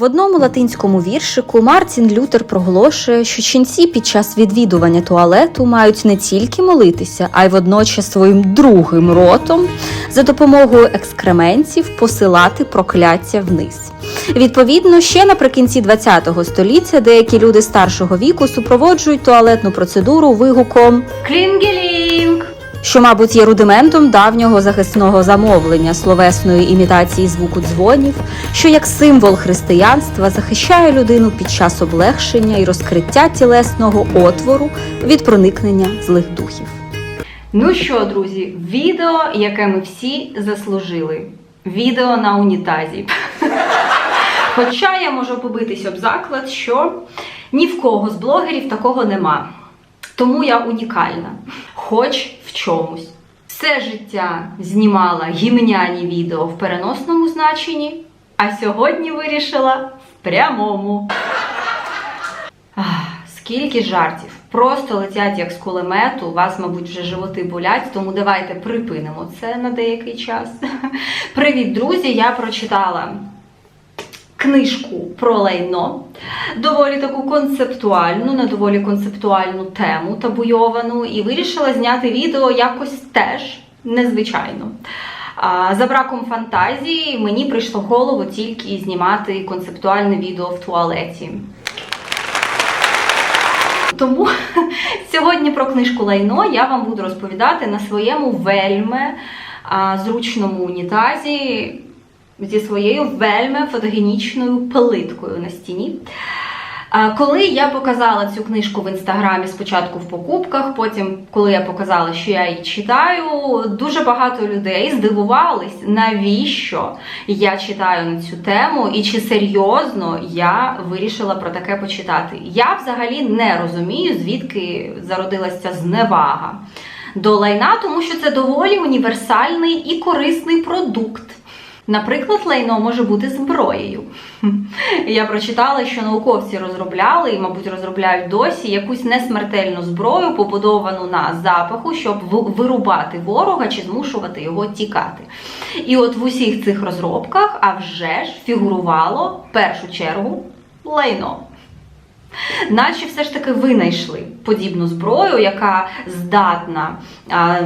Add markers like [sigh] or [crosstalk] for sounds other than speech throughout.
В одному латинському віршику Мартін Лютер проголошує, що ченці під час відвідування туалету мають не тільки молитися, а й водночас своїм другим ротом за допомогою екскрементів посилати прокляття вниз. Відповідно, ще наприкінці ХХ століття деякі люди старшого віку супроводжують туалетну процедуру вигуком Клінгелінг що, мабуть, є рудиментом давнього захисного замовлення словесної імітації звуку дзвонів, що як символ християнства захищає людину під час облегшення і розкриття тілесного отвору від проникнення злих духів. Ну що, друзі, відео, яке ми всі заслужили. Відео на унітазі. [laughs] Хоча я можу побитись об заклад, що ні в кого з блогерів такого нема. Тому я унікальна, хоч в чомусь. Все життя знімала гімняні відео в переносному значенні, а сьогодні вирішила в прямому. Скільки жартів. Просто летять як з кулемету. У вас, мабуть, вже животи болять, тому давайте припинимо це на деякий час. [laughs] Привіт, друзі! Я прочитала книжку про лайно, доволі таку концептуальну, на доволі концептуальну тему табуйовану, і вирішила зняти відео якось теж незвичайно. За браком фантазії мені прийшло голову тільки знімати концептуальне відео в туалеті. Тому [laughs] сьогодні про книжку Лайно я вам буду розповідати на своєму вельми зручному унітазі зі своєю вельми фотогенічною плиткою на стіні. Коли я показала цю книжку в інстаграмі спочатку в покупках, потім, коли я показала, що я її читаю, дуже багато людей здивувались, навіщо я читаю на цю тему і чи серйозно я вирішила про таке почитати. Я взагалі не розумію, звідки зародилася зневага до лайна, тому що це доволі універсальний і корисний продукт. Наприклад, лайно може бути зброєю. [laughs] Я прочитала, що науковці розробляли і, мабуть, розробляють досі якусь несмертельну зброю, побудовану на запаху, щоб вирубати ворога чи змушувати його тікати. І от в усіх цих розробках, а вже ж фігурувало в першу чергу лайно. Наче все ж таки винайшли подібну зброю, яка здатна а,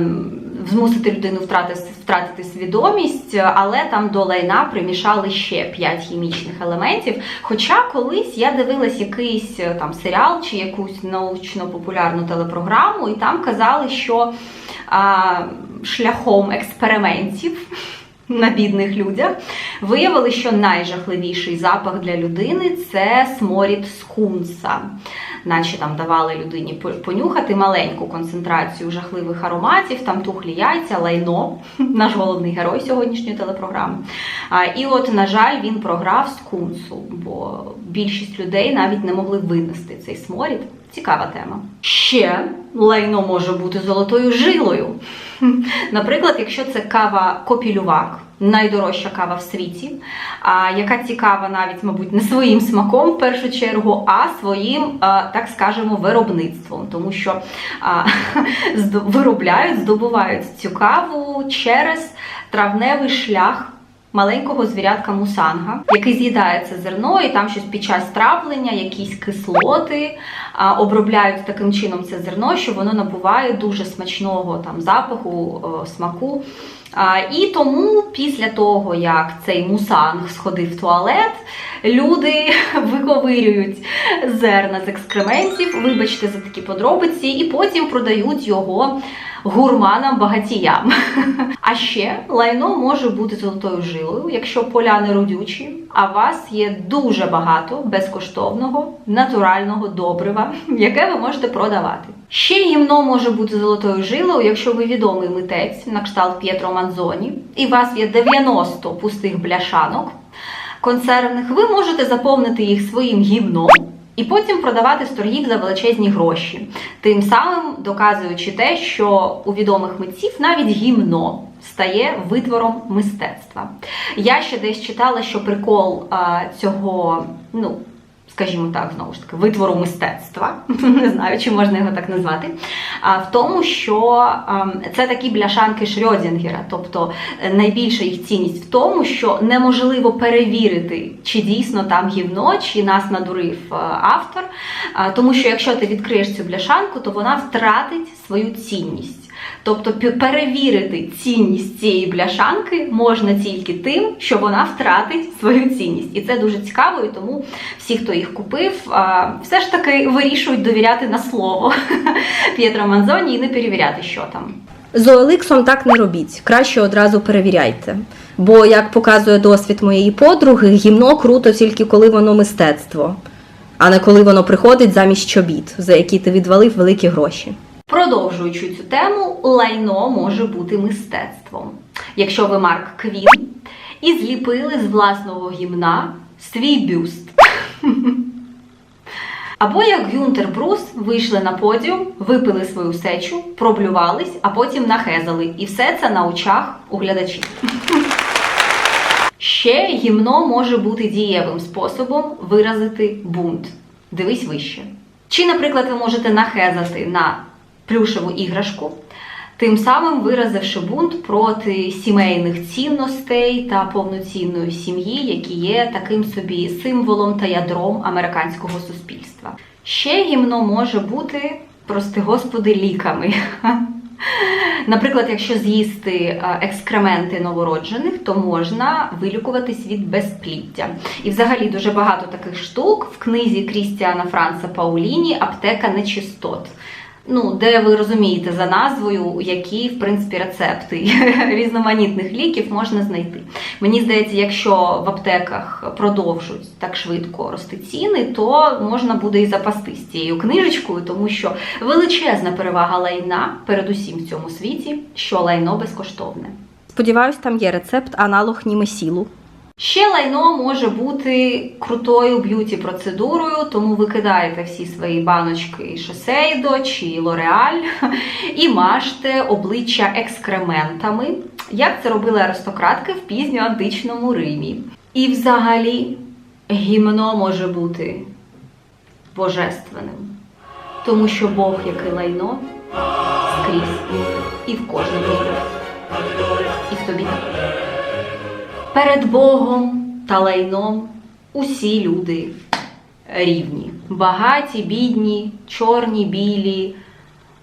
змусити людину втратити, втратити свідомість, але там до лайна примішали ще 5 хімічних елементів. Хоча колись я дивилась якийсь е, там серіал чи якусь научно-популярну телепрограму, і там казали, що а, шляхом експериментів на бідних людях, виявили, що найжахливіший запах для людини це сморід скунса. Наче там давали людині по- понюхати маленьку концентрацію жахливих ароматів, там тухлі яйця, лайно, [laughs] наш головний герой сьогоднішньої телепрограми. І от, на жаль, він програв скунсу, бо більшість людей навіть не могли винести цей сморід. Цікава тема. Ще лайно може бути золотою жилою. [laughs] Наприклад, якщо це кава копілювак, найдорожча кава в світі, яка цікава навіть, мабуть, не своїм смаком в першу чергу, а своїм, так скажемо, виробництвом, тому що [laughs] виробляють, здобувають цю каву через травневий шлях. Маленького звірятка мусанга, який з'їдає це зерно, і там щось під час травлення, якісь кислоти обробляють таким чином це зерно, що воно набуває дуже смачного там запаху, смаку. І тому після того, як цей мусанг сходив в туалет, люди [laughs] виковирюють зерна з екскрементів, вибачте за такі подробиці, і потім продають його гурманам-багатіям. [laughs] А ще лайно може бути золотою жилою, якщо поля не родючі, а у вас є дуже багато безкоштовного натурального добрива, [laughs] яке ви можете продавати. Ще гімно може бути золотою жилою, якщо ви відомий митець на кшталт П'єтро Манзоні, і у вас є 90 пустих бляшанок консервних, ви можете заповнити їх своїм гімном. І потім продавати з торгів за величезні гроші, тим самим доказуючи те, що у відомих митців навіть гімно стає витвором мистецтва. Я ще десь читала, що прикол а, цього ну, скажімо так, знову ж таки, витвору мистецтва, [laughs] не знаю, чи можна його так назвати, а в тому, що ем, це такі бляшанки Шрьодінгера, тобто е, найбільша їх цінність в тому, що неможливо перевірити, чи дійсно там гівно, чи нас надурив е, автор. Тому що якщо ти відкриєш цю бляшанку, то вона втратить свою цінність. Тобто перевірити цінність цієї бляшанки можна тільки тим, що вона втратить свою цінність. І це дуже цікаво, і тому всі, хто їх купив, все ж таки вирішують довіряти на слово [laughs] П'єтро Манзоні і не перевіряти, що там. З Олексом так не робіть. Краще одразу перевіряйте. Бо, як показує досвід моєї подруги, гімно круто тільки коли воно мистецтво, а не коли воно приходить замість чобіт, за які ти відвалив великі гроші. Продовжуючи цю тему, лайно може бути мистецтвом. Якщо ви Марк Квін і зліпили з власного гімна свій бюст. [laughs] Або як Гюнтер Брус вийшли на подіум, випили свою сечу, проблювались, а потім нахезали. І все це на очах у глядачів. [laughs] Ще гімно може бути дієвим способом виразити бунт. Дивись вище. Чи, наприклад, ви можете нахезати на плюшеву іграшку, тим самим виразивши бунт проти сімейних цінностей та повноцінної сім'ї, які є таким собі символом та ядром американського суспільства. Ще гімно може бути, прости господи, ліками. [laughs] Наприклад, якщо з'їсти е, екскременти новороджених, то можна вилікуватись від безпліддя. І взагалі дуже багато таких штук в книзі Крістіана Франца Пауліні Аптека нечистот. Ну, де ви розумієте за назвою, які в принципі рецепти [laughs] різноманітних ліків можна знайти. Мені здається, якщо в аптеках продовжують так швидко рости ціни, то можна буде і запастись цією книжечкою, тому що величезна перевага лайна, передусім в цьому світі, що лайно безкоштовне. Сподіваюсь, там є рецепт аналог німесілу. Ще лайно може бути крутою б'юті-процедурою, тому ви кидаєте всі свої баночки Шосейдо чи Лореаль і мажте обличчя екскрементами, як це робили аристократки в пізньоантичному Римі. І взагалі гімно може бути божественним, тому що Бог, як і лайно, скрізь і в кожному. І в тобі. Перед Богом та лайном усі люди рівні. Багаті, бідні, чорні, білі,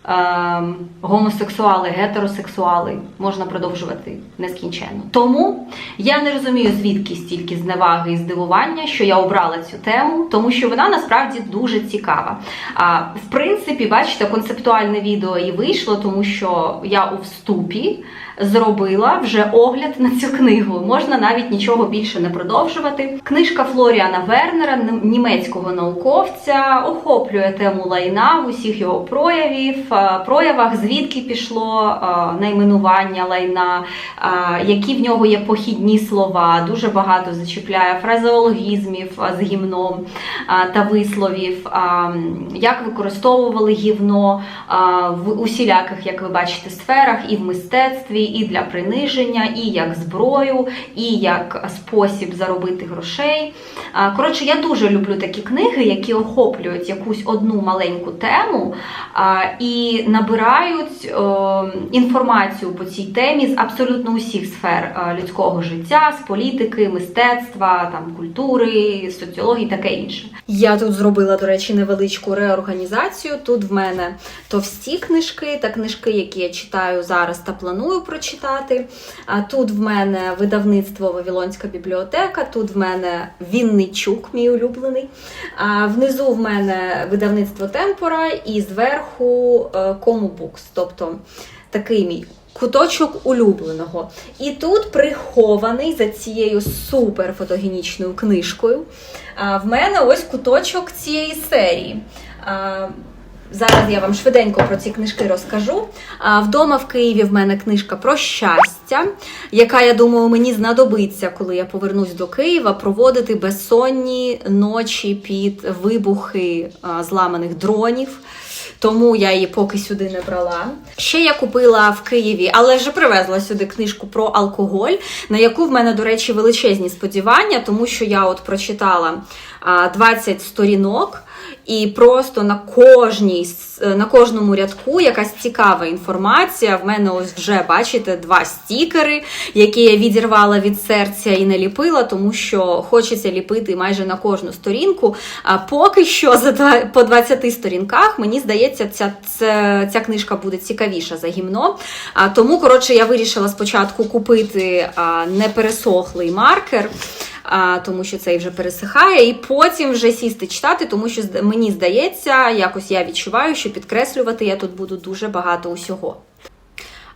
ем, гомосексуали, гетеросексуали. Можна продовжувати нескінченно. Тому я не розумію, звідки стільки зневаги і здивування, що я обрала цю тему, тому що вона насправді дуже цікава. А в принципі, бачите, концептуальне відео і вийшло, тому що я у вступі зробила вже огляд на цю книгу. Можна навіть нічого більше не продовжувати. Книжка Флоріана Вернера, німецького науковця, охоплює тему лайна в усіх його проявів, проявах, звідки пішло найменування лайна, які в нього є похідні слова. Дуже багато зачіпляє фразеологізмів з гімном та висловів, як використовували гівно в усіляких, як ви бачите, сферах, і в мистецтві, і для приниження, і як зброю, і як спосіб заробити грошей. Коротше, я дуже люблю такі книги, які охоплюють якусь одну маленьку тему і набирають е, інформацію по цій темі з абсолютно усіх сфер е, людського життя, з політики, мистецтва, там культури, соціології, таке інше. Я тут зробила, до речі, невеличку реорганізацію. Тут в мене товсті книжки та книжки, які я читаю зараз та планую прочитати. А тут в мене видавництво Вавилонська бібліотека, тут в мене Вінничук, мій улюблений. А внизу в мене видавництво Темпора і зверху е, Кому Букс, тобто такий мій. Куточок улюбленого. І тут прихований за цією супер фотогенічною книжкою. В мене ось куточок цієї серії. Зараз я вам швиденько про ці книжки розкажу. А, Вдома в Києві в мене книжка про щастя, яка, я думаю, мені знадобиться, коли я повернусь до Києва, проводити безсонні ночі під вибухи зламаних дронів. тому я її поки сюди не брала. Ще я купила в Києві, але вже привезла сюди книжку про алкоголь, на яку в мене, до речі, величезні сподівання, тому що я от прочитала а, 20 сторінок. І просто на кожній на кожному рядку якась цікава інформація. В мене ось вже бачите два стікери, які я відірвала від серця і наліпила, тому що хочеться ліпити майже на кожну сторінку. А поки що за по 20 сторінках мені здається, ця, ця, ця книжка буде цікавіша за гімно. А, тому, коротше, я вирішила спочатку купити непересохлий маркер а, тому що цей вже пересихає, і потім вже сісти читати, тому що мені здається, якось я відчуваю, що підкреслювати я тут буду дуже багато усього.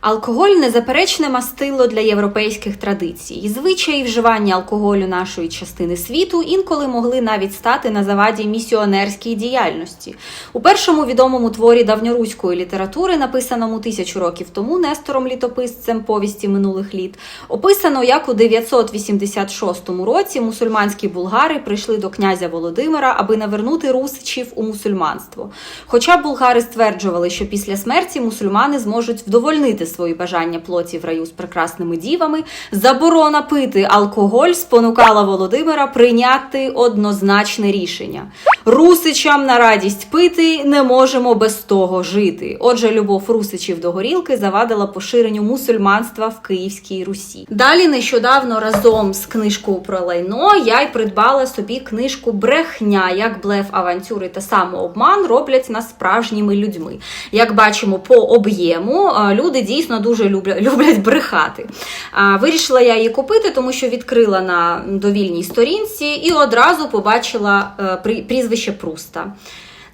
Алкоголь незаперечне мастило для європейських традицій. І звичаї вживання алкоголю нашої частини світу інколи могли навіть стати на заваді місіонерській діяльності. У першому відомому творі давньоруської літератури, написаному тисячу років тому Нестором літописцем повісті минулих літ, описано, як у 986 році мусульманські булгари прийшли до князя Володимира, аби навернути русичів у мусульманство. Хоча булгари стверджували, що після смерті мусульмани зможуть вдовольнити свої бажання плоті в раю з прекрасними дівами, заборона пити алкоголь спонукала Володимира прийняти однозначне рішення. Русичам на радість пити не можемо без того жити. Отже, любов русичів до горілки завадила поширенню мусульманства в Київській Русі. Далі нещодавно разом з книжкою про лайно я й придбала собі книжку Брехня, як блеф, авантюри та самообман роблять нас справжніми людьми. Як бачимо по об'єму, е, люди дійсно дуже люблять люблять брехати. А, Вирішила я її купити, тому що відкрила на довільній сторінці і одразу побачила е, прізвище Пруста.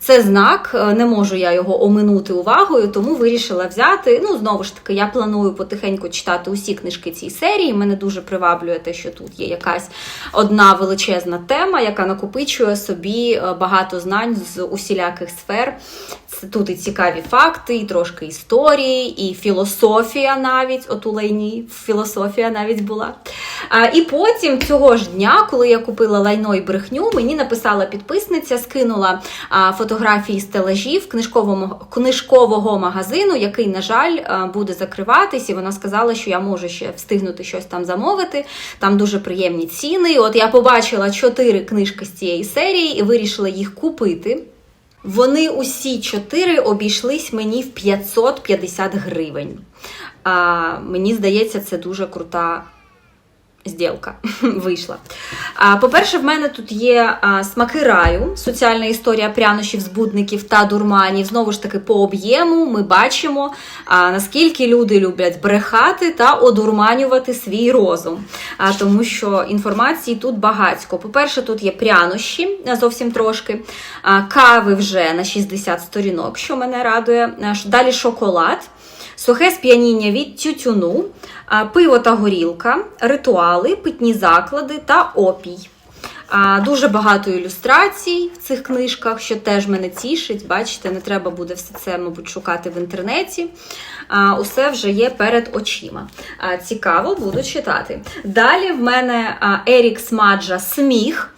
Це знак, е, не можу я його оминути увагою, тому вирішила взяти. Ну, знову ж таки, я планую потихеньку читати усі книжки цієї серії. Мене дуже приваблює те, що тут є якась одна величезна тема, яка накопичує собі е, багато знань з усіляких сфер. Тут і цікаві факти, і трошки історії, і філософія навіть. От у лайні філософія навіть була. А, і потім цього ж дня, коли я купила лайно і брехню, мені написала підписниця, скинула а, фотографії стелажів книжкового, книжкового магазину, який, на жаль, буде закриватись. І вона сказала, що я можу ще встигнути щось там замовити. Там дуже приємні ціни. От я побачила чотири книжки з цієї серії і вирішила їх купити. Вони усі чотири обійшлись мені в 550 гривень. А, мені здається, це дуже крута зділка [laughs] вийшла. По-перше, в мене тут є смаки раю, соціальна історія прянощів, збудників та дурманів. Знову ж таки, по об'єму ми бачимо, наскільки люди люблять брехати та одурманювати свій розум. Тому що інформації тут багатько. По-перше, тут є прянощі зовсім трошки, кави вже на 60 сторінок, що мене радує. Далі шоколад. Сухе сп'яніння від тютюну, пиво та горілка, ритуали, питні заклади та опій. Дуже багато ілюстрацій в цих книжках, що теж мене тішить. Бачите, не треба буде все це, мабуть, шукати в інтернеті. Усе вже є перед очима. Цікаво, буду читати. Далі в мене Ерік Смаджа Сміх.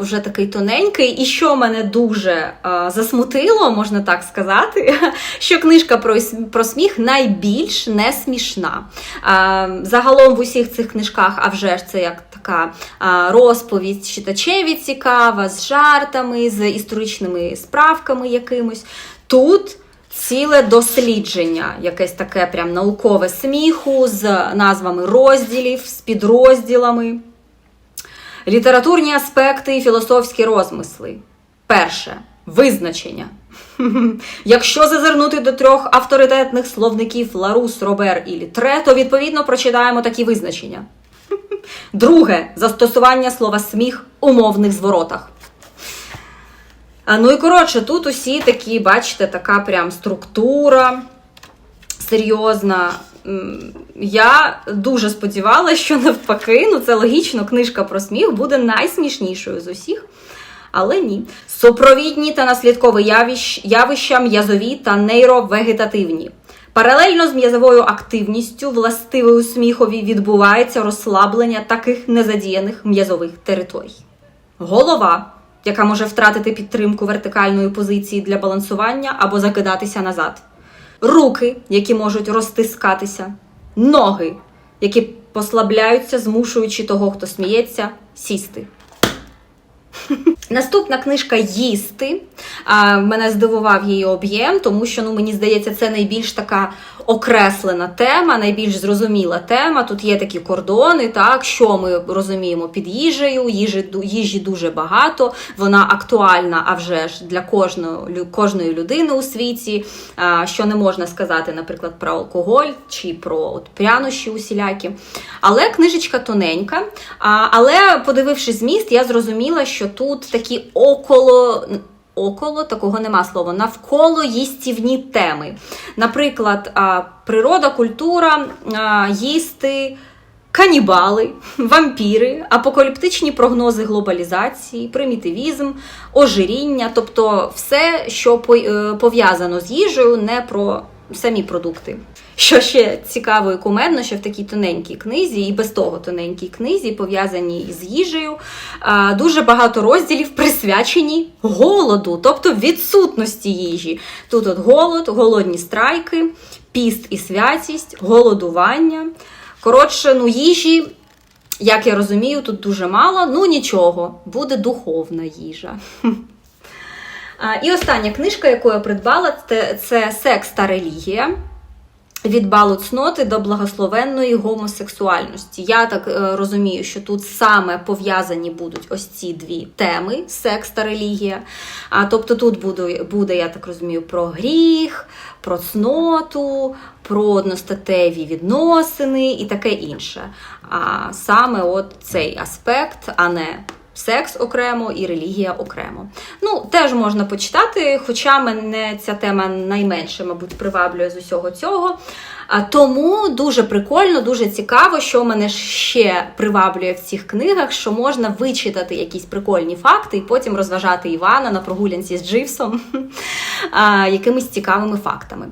Вже такий тоненький, і що мене дуже засмутило, можна так сказати, [laughs] що книжка про, про сміх найбільш не смішна. Загалом в усіх цих книжках, а вже ж це як така а, розповідь читачеві цікава, з жартами, з історичними справками якимось. Тут ціле дослідження, якесь таке прям наукове сміху з назвами розділів, з підрозділами. Літературні аспекти і філософські розмисли. Перше визначення. [laughs] Якщо зазирнути до трьох авторитетних словників Ларус, Робер і Літре, то відповідно прочитаємо такі визначення. Друге застосування слова сміх у мовних зворотах. Ну і коротше, тут усі такі, бачите, така прям структура серйозна. Я дуже сподівалася, що навпаки, ну це логічно, книжка про сміх буде найсмішнішою з усіх. Але ні. Супровідні та наслідкові явищ, явища м'язові та нейровегетативні. Паралельно з м'язовою активністю, властивою сміхові, відбувається розслаблення таких незадіяних м'язових територій. Голова яка може втратити підтримку вертикальної позиції для балансування або закидатися назад. Руки, які можуть розтискатися, ноги, які послабляються, змушуючи того, хто сміється, сісти. Наступна книжка Їсти. Мене здивував її об'єм, тому що ну, мені здається, це найбільш така окреслена тема, найбільш зрозуміла тема. Тут є такі кордони, так, що ми розуміємо під їжею. Їжі, їжі дуже багато, вона актуальна, а вже ж для кожного, кожної людини у світі. Що не можна сказати, наприклад, про алкоголь чи про от, прянощі усілякі. Але книжечка тоненька. Але подивившись зміст, я зрозуміла, що тут такі около. Около такого нема слова, навколо їстівні теми. Наприклад, природа, культура, їсти, канібали, [laughs] вампіри, апокаліптичні прогнози глобалізації, примітивізм, ожиріння, тобто все, що е, пов'язано з їжею, не про самі продукти. Що ще цікаво і кумедно, що в такій тоненькій книзі, і без того тоненькій книзі, пов'язаній з їжею, дуже багато розділів присвячені голоду, тобто відсутності їжі. Тут от голод, голодні страйки, піст і святість, голодування. Коротше, ну їжі, як я розумію, тут дуже мало. Ну нічого, буде духовна їжа. [laughs] І остання книжка, яку я придбала, це, Секс та релігія. Від балу цноти до благословенної гомосексуальності. Я так е, розумію, що тут саме пов'язані будуть ось ці дві теми: секс та релігія. А тобто тут буде, буде, я так розумію, про гріх, про цноту, про одностатеві відносини і таке інше. А саме от цей аспект, а не секс окремо і релігія окремо. Ну, теж можна почитати, хоча мене ця тема найменше, мабуть, приваблює з усього цього. А тому дуже прикольно, дуже цікаво, що мене ще приваблює в цих книгах, що можна вичитати якісь прикольні факти і потім розважати Івана на прогулянці з Дживсом [laughs] якимись цікавими фактами.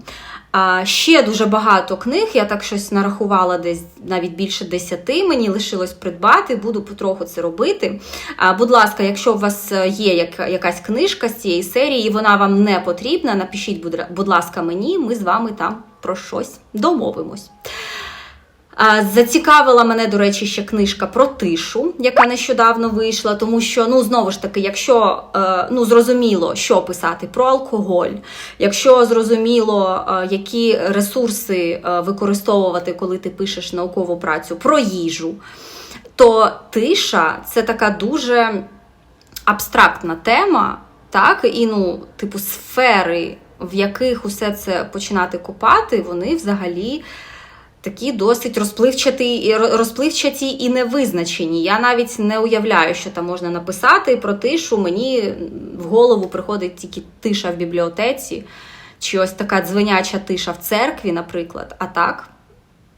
А ще дуже багато книг, я так щось нарахувала десь навіть більше десяти. Мені лишилось придбати, буду потроху це робити. А, будь ласка, якщо у вас є як, якась книжка з цієї серії, і вона вам не потрібна, напишіть, будь ласка, мені, ми з вами там про щось домовимось. Зацікавила мене, до речі, ще книжка про тишу, яка нещодавно вийшла, тому що, ну, знову ж таки, якщо е, ну, зрозуміло, що писати про алкоголь, якщо зрозуміло, е, які ресурси е, використовувати, коли ти пишеш наукову працю про їжу, то тиша це така дуже абстрактна тема, так, і ну, типу, сфери, в яких усе це починати копати, вони взагалі такі досить розпливчаті, розпливчаті і невизначені. Я навіть не уявляю, що там можна написати про тишу. Мені в голову приходить тільки тиша в бібліотеці, чи ось така дзвеняча тиша в церкві, наприклад. А так.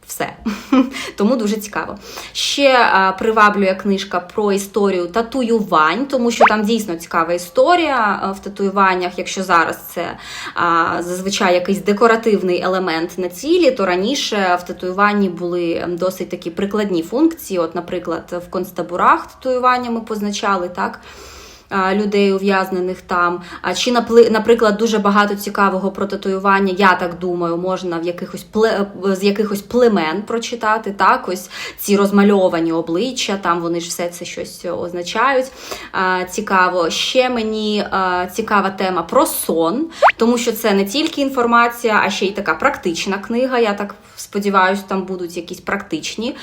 Все. [laughs] Тому дуже цікаво. Ще а, приваблює книжка про історію татуювань, тому що там дійсно цікава історія в татуюваннях. Якщо зараз це а, зазвичай якийсь декоративний елемент на цілі, то раніше в татуюванні були досить такі прикладні функції. От, наприклад, в концтаборах татуюваннями позначали так людей ув'язнених там. Чи наприклад, дуже багато цікавого про татуювання, я так думаю, можна в якихось з якихось племен прочитати. Так, ось ці розмальовані обличчя, там вони ж все це щось означають. Цікаво. Ще мені цікава тема про сон, тому що це не тільки інформація, а ще й така практична книга. Я так сподіваюся, там будуть якісь практичні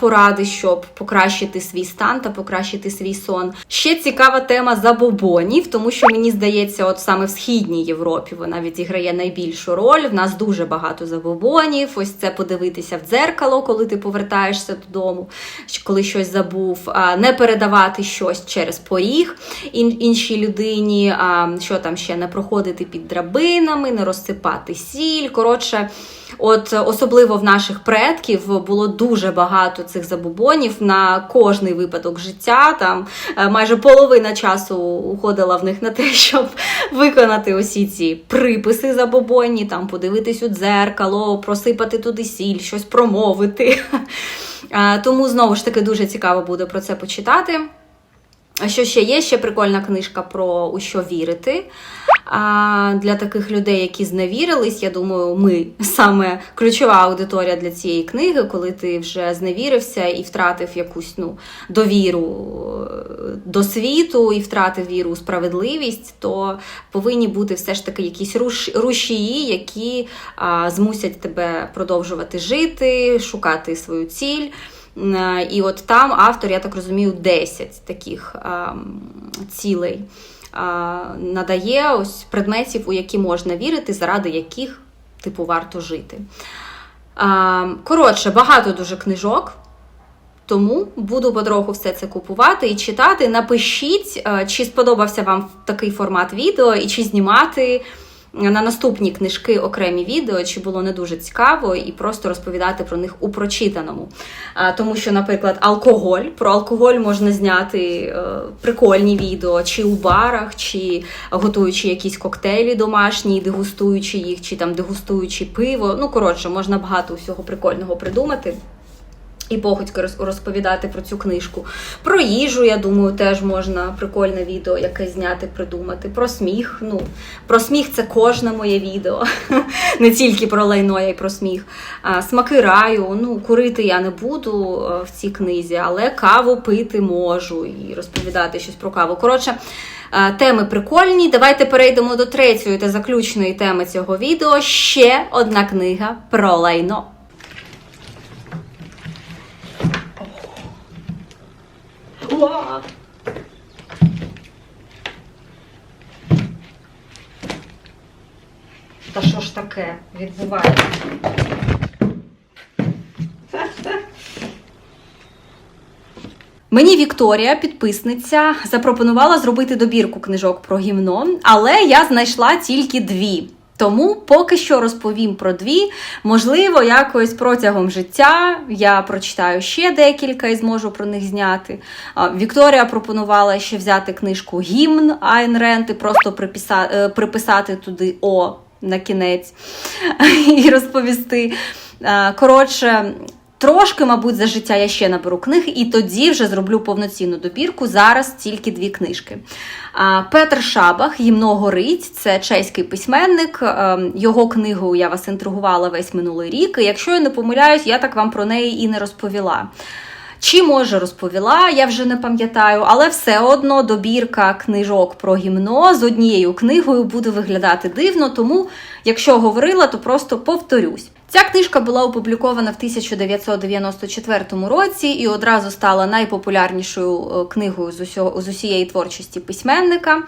поради, щоб покращити свій стан та покращити свій сон. Ще цікава тема забобонів, тому що мені здається, от саме в східній Європі вона відіграє найбільшу роль. В нас дуже багато забобонів. Ось це подивитися в дзеркало, коли ти повертаєшся додому, коли щось забув, не передавати щось через поріг іншій людині, що там ще не проходити під драбинами, не розсипати сіль. Коротше, От особливо в наших предків було дуже багато цих забобонів на кожний випадок життя. Там е, майже половина часу уходила в них на те, [laughs] щоб виконати усі ці приписи забобонні, там подивитись у дзеркало, просипати туди сіль, щось промовити. [laughs] Е, Тому знову ж таки дуже цікаво буде про це почитати. А що ще є? Ще прикольна книжка про у що вірити. А для таких людей, які зневірились, я думаю, ми [laughs] саме ключова аудиторія для цієї книги, коли ти вже зневірився і втратив якусь ну, довіру е, до світу і втратив віру у справедливість, то повинні бути все ж таки якісь руш- рушії, які а, змусять тебе продовжувати жити, шукати свою ціль. І от там автор, я так розумію, 10 таких а, цілей надає ось предметів, у які можна вірити, заради яких типу варто жити. Коротше, багато дуже книжок. Тому буду потроху все це купувати і читати. Напишіть, е, чи сподобався вам такий формат відео, і чи знімати на наступні книжки окремі відео, чи було не дуже цікаво, і просто розповідати про них у прочитаному. Тому що, наприклад, алкоголь. Про алкоголь можна зняти е, прикольні відео, чи у барах, чи готуючи якісь коктейлі домашні, дегустуючи їх, чи там дегустуючи пиво. Ну, коротше, можна багато всього прикольного придумати. І похотьки розповідати про цю книжку. Про їжу, я думаю, теж можна прикольне відео якесь зняти, придумати. Про сміх. Ну, про сміх це кожне моє відео. [laughs] Не тільки про лайно, я й про сміх. Смаки раю. Ну, курити я не буду е, в цій книзі, але каву пити можу і розповідати щось про каву. Коротше. е, Теми прикольні. Давайте перейдемо до третьої та заключної теми цього відео. Ще одна книга про лайно. Уа! Та що ж таке відбувається? Мені Вікторія, підписниця, запропонувала зробити добірку книжок про гімно, але я знайшла тільки дві. Тому поки що розповім про дві. Можливо, якось протягом життя я прочитаю ще декілька і зможу про них зняти. Вікторія пропонувала ще взяти книжку Гімн Айн Ренд і просто приписа- е, приписати туди О на кінець [laughs] і розповісти. Коротше. Трошки, мабуть, за життя я ще наберу книг, і тоді вже зроблю повноцінну добірку. Зараз тільки дві книжки. Петр Шабах «Гімно горить це чеський письменник. Ем, Його книгу я вас інтригувала весь минулий рік. І якщо я не помиляюсь, я так вам про неї і не розповіла. Чи може розповіла, я вже не пам'ятаю, але все одно добірка книжок про гімно з однією книгою буде виглядати дивно, тому якщо говорила, то просто повторюсь. Ця книжка була опублікована в 1994 році і одразу стала найпопулярнішою е, книгою з, усього, з усієї творчості письменника.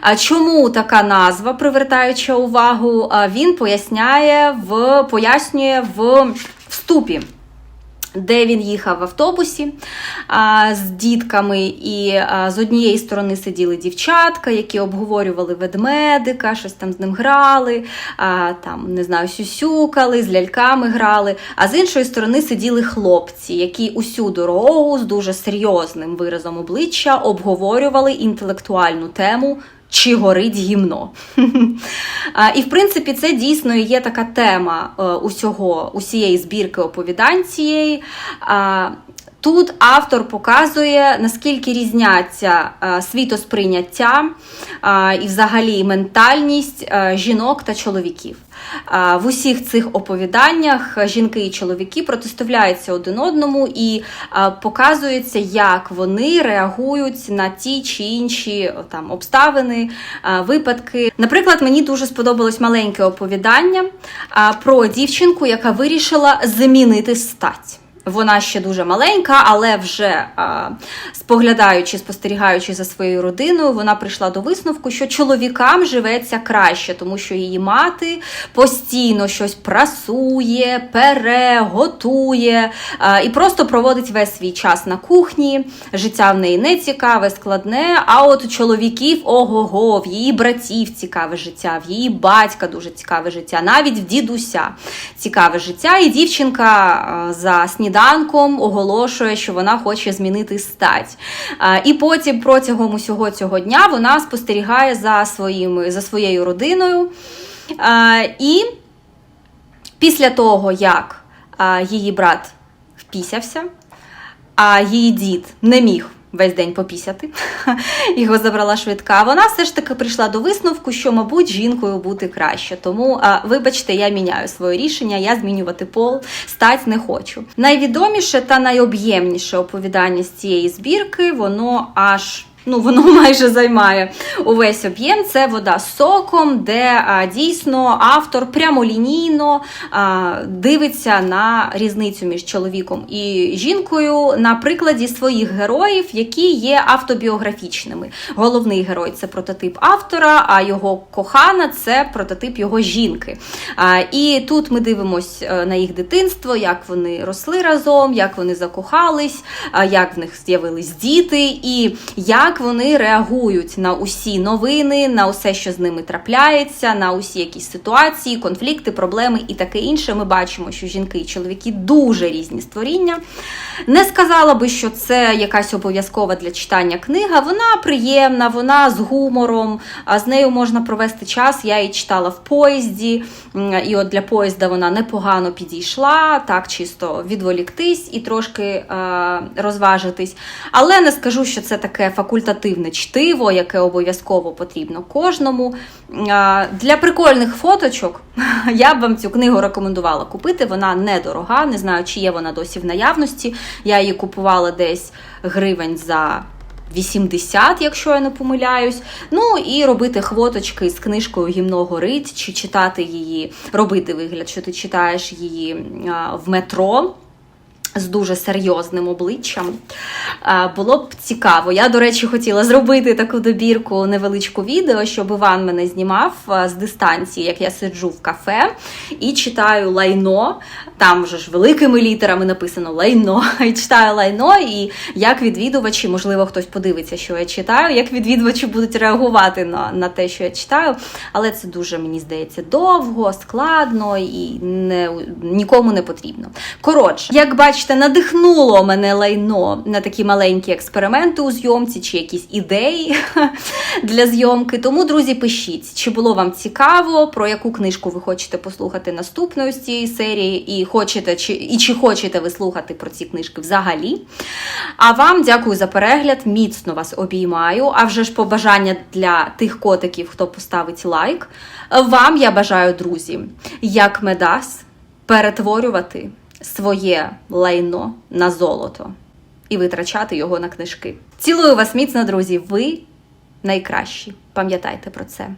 А Чому така назва, привертаюча увагу, він поясняє в пояснює в вступі де він їхав в автобусі а, з дітками, і а, з однієї сторони сиділи дівчатка, які обговорювали ведмедика, щось там з ним грали, а, там, не знаю, сюсюкали, з ляльками грали. А з іншої сторони сиділи хлопці, які усю дорогу з дуже серйозним виразом обличчя обговорювали інтелектуальну тему. Чи горить гімно? [laughs] І в принципі, це дійсно є така тема е, усього, усієї збірки оповідань цієї. Тут автор показує, наскільки різняться е, світосприйняття е, і взагалі ментальність е, жінок та чоловіків. В усіх цих оповіданнях жінки і чоловіки протиставляються один одному і показується, як вони реагують на ті чи інші там обставини, випадки. Наприклад, мені дуже сподобалось маленьке оповідання про дівчинку, яка вирішила змінити стать. Вона ще дуже маленька, але вже а, споглядаючи, спостерігаючи за своєю родиною, вона прийшла до висновку, що чоловікам живеться краще, тому що її мати постійно щось прасує, пере, готує а, і просто проводить весь свій час на кухні. Життя в неї не цікаве, складне. А от у чоловіків ого-го, в її братів цікаве життя, в її батька дуже цікаве життя, навіть в дідуся цікаве життя. І дівчинка а, за сніданком оголошує, що вона хоче змінити стать. І потім протягом усього цього дня вона спостерігає за, своїми, за своєю родиною. І після того, як її брат впісявся, а її дід не міг весь день попісяти. [laughs] Його забрала швидка. Вона все ж таки прийшла до висновку, що, мабуть, жінкою бути краще. Тому, а, вибачте, я міняю своє рішення, я змінювати пол, стать не хочу. Найвідоміше та найоб'ємніше оповідання з цієї збірки, воно аж. Ну, воно [laughs] майже займає увесь об'єм. Це вода з соком, де а, дійсно автор прямолінійно а, дивиться на різницю між чоловіком і жінкою на прикладі своїх героїв, які є автобіографічними. Головний герой це прототип автора, а його кохана це прототип його жінки. А, і тут ми дивимося на їх дитинство, як вони росли разом, як вони закохались, а, як в них з'явились діти, і як вони реагують на усі новини, на усе, що з ними трапляється, на усі якісь ситуації, конфлікти, проблеми і таке інше. Ми бачимо, що жінки і чоловіки дуже різні створіння. Не сказала би, що це якась обов'язкова для читання книга. Вона приємна, вона з гумором, а з нею можна провести час. Я її читала в поїзді, і от для поїзда вона непогано підійшла, так чисто відволіктись і трошки е, розважитись. Але не скажу, що це таке факультативне чтиво, яке обов'язково потрібно кожному. Для прикольних фоточок [laughs] я б вам цю книгу рекомендувала купити. Вона недорога, не знаю, чи є вона досі в наявності. Я її купувала десь гривень за 80, якщо я не помиляюсь. Ну і робити хвоточки з книжкою гімно горить, чи читати її, робити вигляд, що ти читаєш її в метро. З дуже серйозним обличчям було б цікаво. Я, до речі, хотіла зробити таку добірку невеличку відео, щоб Іван мене знімав з дистанції, як я сиджу в кафе і читаю лайно. Там вже ж великими літерами написано лайно. [laughs] І читаю лайно, і як відвідувачі, можливо, хтось подивиться, що я читаю, як відвідувачі будуть реагувати на, на те, що я читаю. Але це дуже, мені здається, довго, складно і не, нікому не потрібно. Коротше, як бачите, надихнуло мене лайно на такі маленькі експерименти у зйомці чи якісь ідеї [laughs] для зйомки. Тому, друзі, пишіть, чи було вам цікаво, про яку книжку ви хочете послухати наступною з цієї серії, і хочете, чи, і чи хочете ви слухати про ці книжки взагалі. А вам дякую за перегляд, міцно вас обіймаю. А вже ж побажання для тих котиків, хто поставить лайк. Вам я бажаю, друзі, як медас перетворювати своє лайно на золото і витрачати його на книжки. Цілую вас міцно, друзі! Ви найкращі. Пам'ятайте про це.